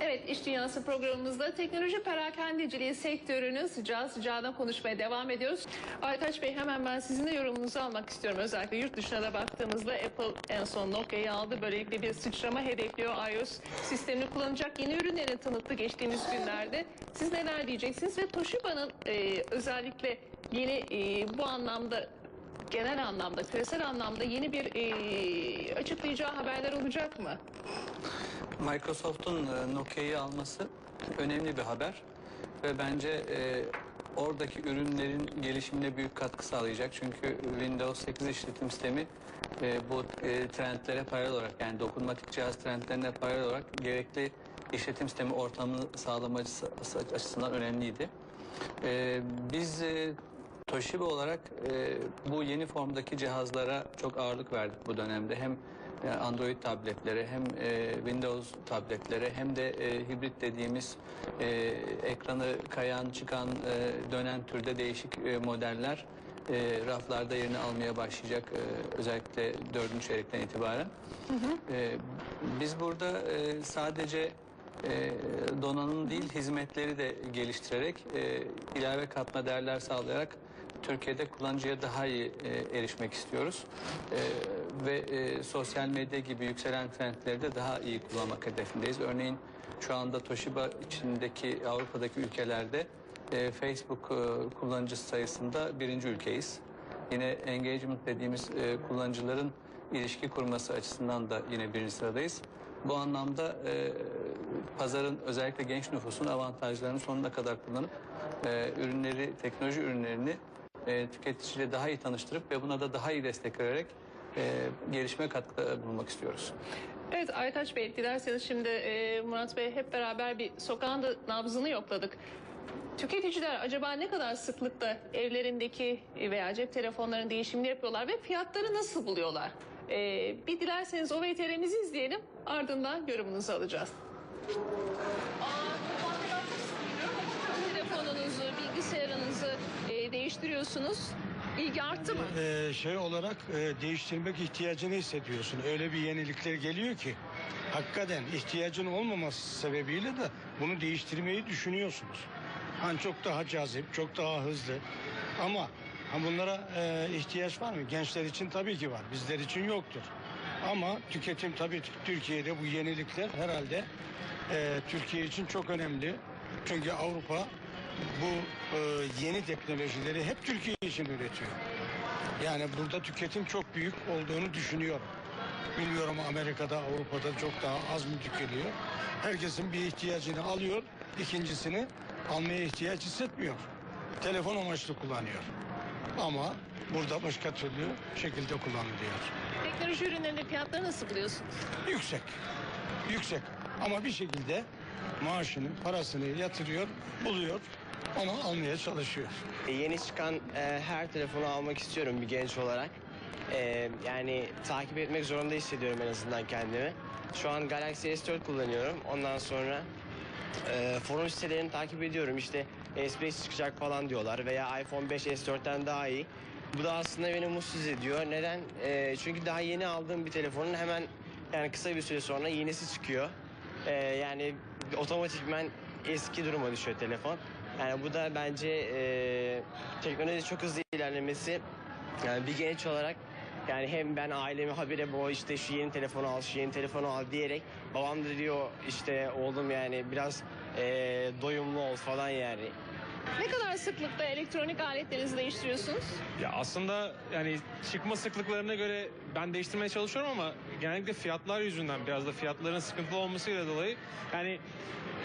Evet, İş Dünyası programımızda teknoloji perakendeciliği sektörünü sıcağı sıcağına konuşmaya devam ediyoruz. Aytaç Bey hemen ben sizin de yorumunuzu almak istiyorum. Özellikle yurt dışına da baktığımızda Apple en son Nokia'yı aldı. Böylelikle bir sıçrama hedefliyor. iOS sistemini kullanacak yeni ürünlerini tanıttı geçtiğimiz günlerde. Siz neler diyeceksiniz? Ve Toshiba'nın e, özellikle yeni e, bu anlamda genel anlamda, küresel anlamda yeni bir e, açıklayacağı haberler olacak mı? Microsoft'un Nokia'yı alması önemli bir haber ve bence e, oradaki ürünlerin gelişimine büyük katkı sağlayacak. Çünkü Windows 8 işletim sistemi e, bu e, trendlere paralel olarak yani dokunmatik cihaz trendlerine paralel olarak gerekli işletim sistemi ortamını sağlama açısı- açısından önemliydi. E, biz e, Toshiba olarak e, bu yeni formdaki cihazlara çok ağırlık verdik bu dönemde. Hem e, Android tabletlere hem e, Windows tabletlere hem de e, hibrit dediğimiz e, ekranı kayan çıkan e, dönen türde değişik e, modeller e, raflarda yerini almaya başlayacak e, özellikle dördüncü çeyrekten itibaren. E, biz burada e, sadece e, donanım değil hizmetleri de geliştirerek e, ilave katma değerler sağlayarak Türkiye'de kullanıcıya daha iyi e, erişmek istiyoruz. E, ve e, sosyal medya gibi yükselen trendleri de daha iyi kullanmak hedefindeyiz. Örneğin şu anda Toshiba içindeki Avrupa'daki ülkelerde e, Facebook e, kullanıcısı sayısında birinci ülkeyiz. Yine engagement dediğimiz e, kullanıcıların ilişki kurması açısından da yine birinci sıradayız. Bu anlamda e, pazarın özellikle genç nüfusun avantajlarını sonuna kadar kullanıp e, ürünleri, teknoloji ürünlerini e, tüketiciyle daha iyi tanıştırıp ve buna da daha iyi destek vererek e, gelişme katkıda bulunmak istiyoruz. Evet Aytaç Bey dilerseniz şimdi e, Murat Bey hep beraber bir sokağın da nabzını yokladık. Tüketiciler acaba ne kadar sıklıkta evlerindeki veya cep telefonlarının değişimini yapıyorlar ve fiyatları nasıl buluyorlar? E, bir dilerseniz o VTR'mizi izleyelim ardından yorumunuzu alacağız. Telefonunuzu, bilgisayarınızı e, değiştiriyorsunuz. İlgi arttı mı? Ee, şey olarak e, değiştirmek ihtiyacını hissediyorsun. Öyle bir yenilikler geliyor ki hakikaten ihtiyacın olmaması sebebiyle de bunu değiştirmeyi düşünüyorsunuz. Hani çok daha cazip, çok daha hızlı. Ama ha bunlara e, ihtiyaç var mı? Gençler için tabii ki var. Bizler için yoktur. Ama tüketim tabii Türkiye'de bu yenilikler herhalde e, Türkiye için çok önemli. Çünkü Avrupa bu e, yeni teknolojileri hep Türkiye için üretiyor. Yani burada tüketim çok büyük olduğunu düşünüyorum. Bilmiyorum Amerika'da, Avrupa'da çok daha az mı tüketiyor. Herkesin bir ihtiyacını alıyor, ikincisini almaya ihtiyaç hissetmiyor. Telefon amaçlı kullanıyor. Ama burada başka türlü şekilde kullanılıyor. Teknoloji ürünlerinin fiyatları nasıl buluyorsunuz? Yüksek, yüksek. Ama bir şekilde maaşını, parasını yatırıyor, buluyor, onu almaya çalışıyor. E, Yeni çıkan e, her telefonu almak istiyorum bir genç olarak. E, yani takip etmek zorunda hissediyorum en azından kendimi. Şu an Galaxy S4 kullanıyorum. Ondan sonra e, forum sitelerini takip ediyorum. İşte S5 çıkacak falan diyorlar veya iPhone 5 S4'ten daha iyi. Bu da aslında beni mutsuz ediyor. Neden? E, çünkü daha yeni aldığım bir telefonun hemen yani kısa bir süre sonra yenisi çıkıyor. E, yani otomatikmen eski duruma düşüyor telefon. Yani bu da bence e, teknoloji çok hızlı ilerlemesi. Yani bir genç olarak yani hem ben ailemi habire bu işte şu yeni telefonu al, şu yeni telefonu al diyerek babam da diyor işte oğlum yani biraz e, doyumlu ol falan yani. Ne kadar sıklıkta elektronik aletlerinizi değiştiriyorsunuz? Ya aslında yani çıkma sıklıklarına göre ben değiştirmeye çalışıyorum ama genellikle fiyatlar yüzünden biraz da fiyatların sıkıntılı olmasıyla dolayı yani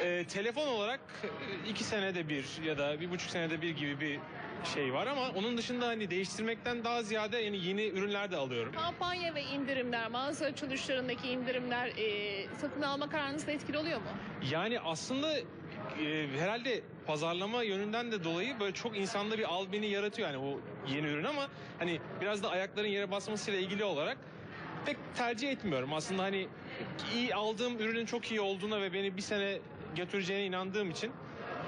e, telefon olarak e, iki senede bir ya da bir buçuk senede bir gibi bir şey var ama onun dışında hani değiştirmekten daha ziyade yani yeni ürünler de alıyorum. Kampanya ve indirimler, mağaza açılışlarındaki indirimler e, satın alma kararınızda etkili oluyor mu? Yani aslında e, herhalde pazarlama yönünden de dolayı böyle çok insanda bir al beni yaratıyor yani o yeni ürün ama hani biraz da ayakların yere basmasıyla ilgili olarak pek tercih etmiyorum. Aslında hani iyi aldığım ürünün çok iyi olduğuna ve beni bir sene götüreceğine inandığım için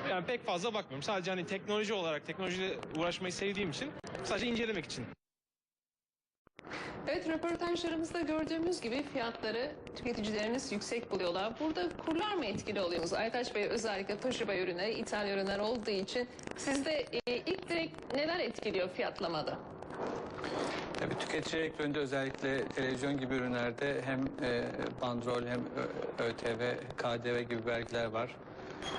yani pek fazla bakmıyorum. Sadece hani teknoloji olarak teknolojiyle uğraşmayı sevdiğim için sadece incelemek için. Evet röportajlarımızda gördüğümüz gibi fiyatları tüketicileriniz yüksek buluyorlar. Burada kurlar mı etkili oluyorsunuz? Aytaç Bey özellikle Toshiba ürünleri, ithal ürünler olduğu için sizde e, ilk direkt neler etkiliyor fiyatlamada? Tabii tüketici elektronunda özellikle televizyon gibi ürünlerde hem e, bandrol hem ÖTV, KDV gibi vergiler var.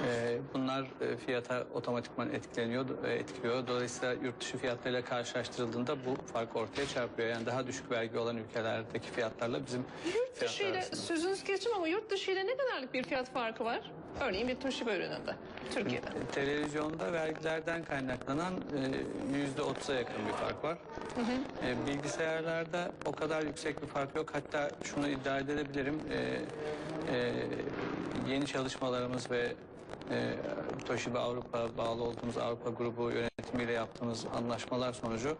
E, bunlar e, fiyata otomatikman etkileniyor, e, etkiliyor. Dolayısıyla yurt dışı fiyatlarıyla karşılaştırıldığında bu fark ortaya çarpıyor. Yani daha düşük vergi olan ülkelerdeki fiyatlarla bizim Yurt dışı ile arasında. sözünüz geçim ama yurt dışı ile ne kadarlık bir fiyat farkı var? Örneğin bir Toshiba ürününde Türkiye'de. Televizyonda vergilerden kaynaklanan e, yüzde otuz'a yakın bir fark var. E, bilgisayarlarda o kadar yüksek bir fark yok. Hatta şunu iddia edebilirim. e, e, yeni çalışmalarımız ve e, Toshiba Avrupa bağlı olduğumuz Avrupa grubu yönetimiyle yaptığımız anlaşmalar sonucu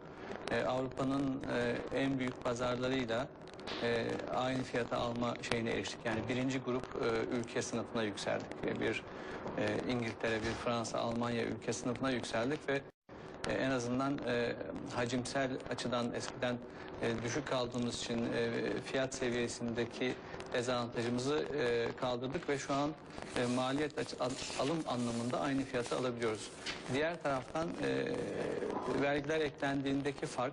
e, Avrupa'nın e, en büyük pazarlarıyla e, aynı fiyata alma şeyine eriştik. Yani birinci grup e, ülke sınıfına yükseldik. E, Bir e, İngiltere, bir Fransa, Almanya ülke sınıfına yükseldik ve e, en azından e, hacimsel açıdan eskiden e, düşük kaldığımız için e, fiyat seviyesindeki dezavantajımızı e, kaldırdık ve şu an e, maliyet açı- al- alım anlamında aynı fiyatı alabiliyoruz. Diğer taraftan e, vergiler eklendiğindeki fark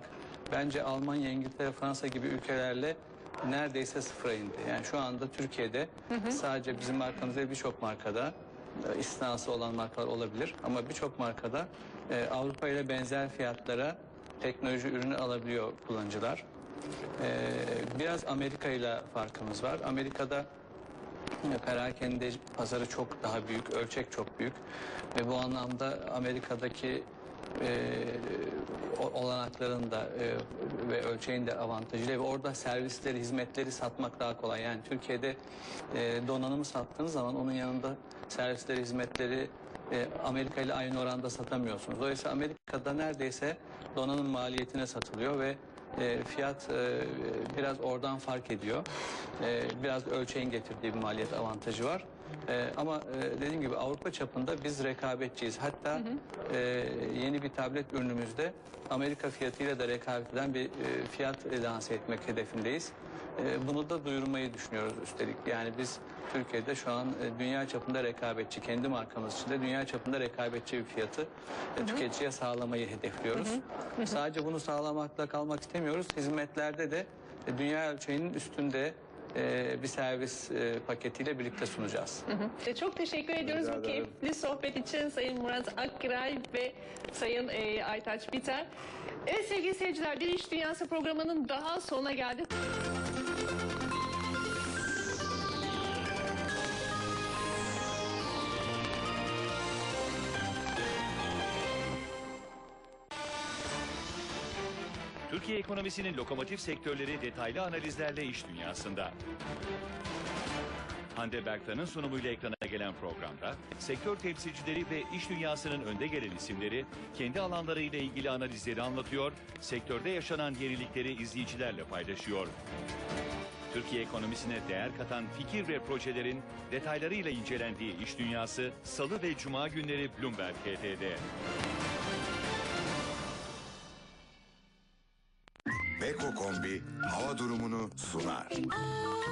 bence Almanya, İngiltere, Fransa gibi ülkelerle neredeyse sıfıra indi. Yani şu anda Türkiye'de sadece bizim markamız değil birçok markada e, istisnası olan markalar olabilir ama birçok markada e, Avrupa ile benzer fiyatlara teknoloji ürünü alabiliyor kullanıcılar. E, biraz Amerika ile farkımız var. Amerika'da e, perakende pazarı çok daha büyük, ölçek çok büyük ve bu anlamda Amerika'daki e, olanakların da e, ve ölçeğin de avantajıyla ve orada servisleri, hizmetleri satmak daha kolay. Yani Türkiye'de e, donanımı sattığınız zaman onun yanında servisleri, hizmetleri e, Amerika ile aynı oranda satamıyorsunuz. Dolayısıyla Amerika'da neredeyse donanım maliyetine satılıyor ve e, fiyat e, biraz oradan fark ediyor. E, biraz ölçeğin getirdiği bir maliyet avantajı var. E, ama e, dediğim gibi Avrupa çapında biz rekabetçiyiz. Hatta e, yeni bir tablet ürünümüzde Amerika fiyatıyla da rekabet eden bir e, fiyat lanse etmek hedefindeyiz. E, bunu da duyurmayı düşünüyoruz üstelik. Yani biz Türkiye'de şu an e, dünya çapında rekabetçi, kendi markamız içinde dünya çapında rekabetçi bir fiyatı e, tüketiciye sağlamayı hedefliyoruz. Sadece bunu sağlamakla kalmak istemiyoruz. Hizmetlerde de e, dünya ölçeğinin üstünde e, bir servis e, paketiyle birlikte sunacağız. E, Çok teşekkür ediyoruz bu ederim. keyifli sohbet için Sayın Murat Akkiray ve Sayın Aytaç Biter. Evet sevgili seyirciler Bir İş Dünyası programının daha sonuna geldik. Türkiye ekonomisinin lokomotif sektörleri detaylı analizlerle iş dünyasında. Hande Berktan'ın sunumuyla ekrana gelen programda sektör temsilcileri ve iş dünyasının önde gelen isimleri kendi alanlarıyla ilgili analizleri anlatıyor, sektörde yaşanan yenilikleri izleyicilerle paylaşıyor. Türkiye ekonomisine değer katan fikir ve projelerin detaylarıyla incelendiği iş dünyası Salı ve Cuma günleri Bloomberg HT'de. hava durumunu sunar. Aa,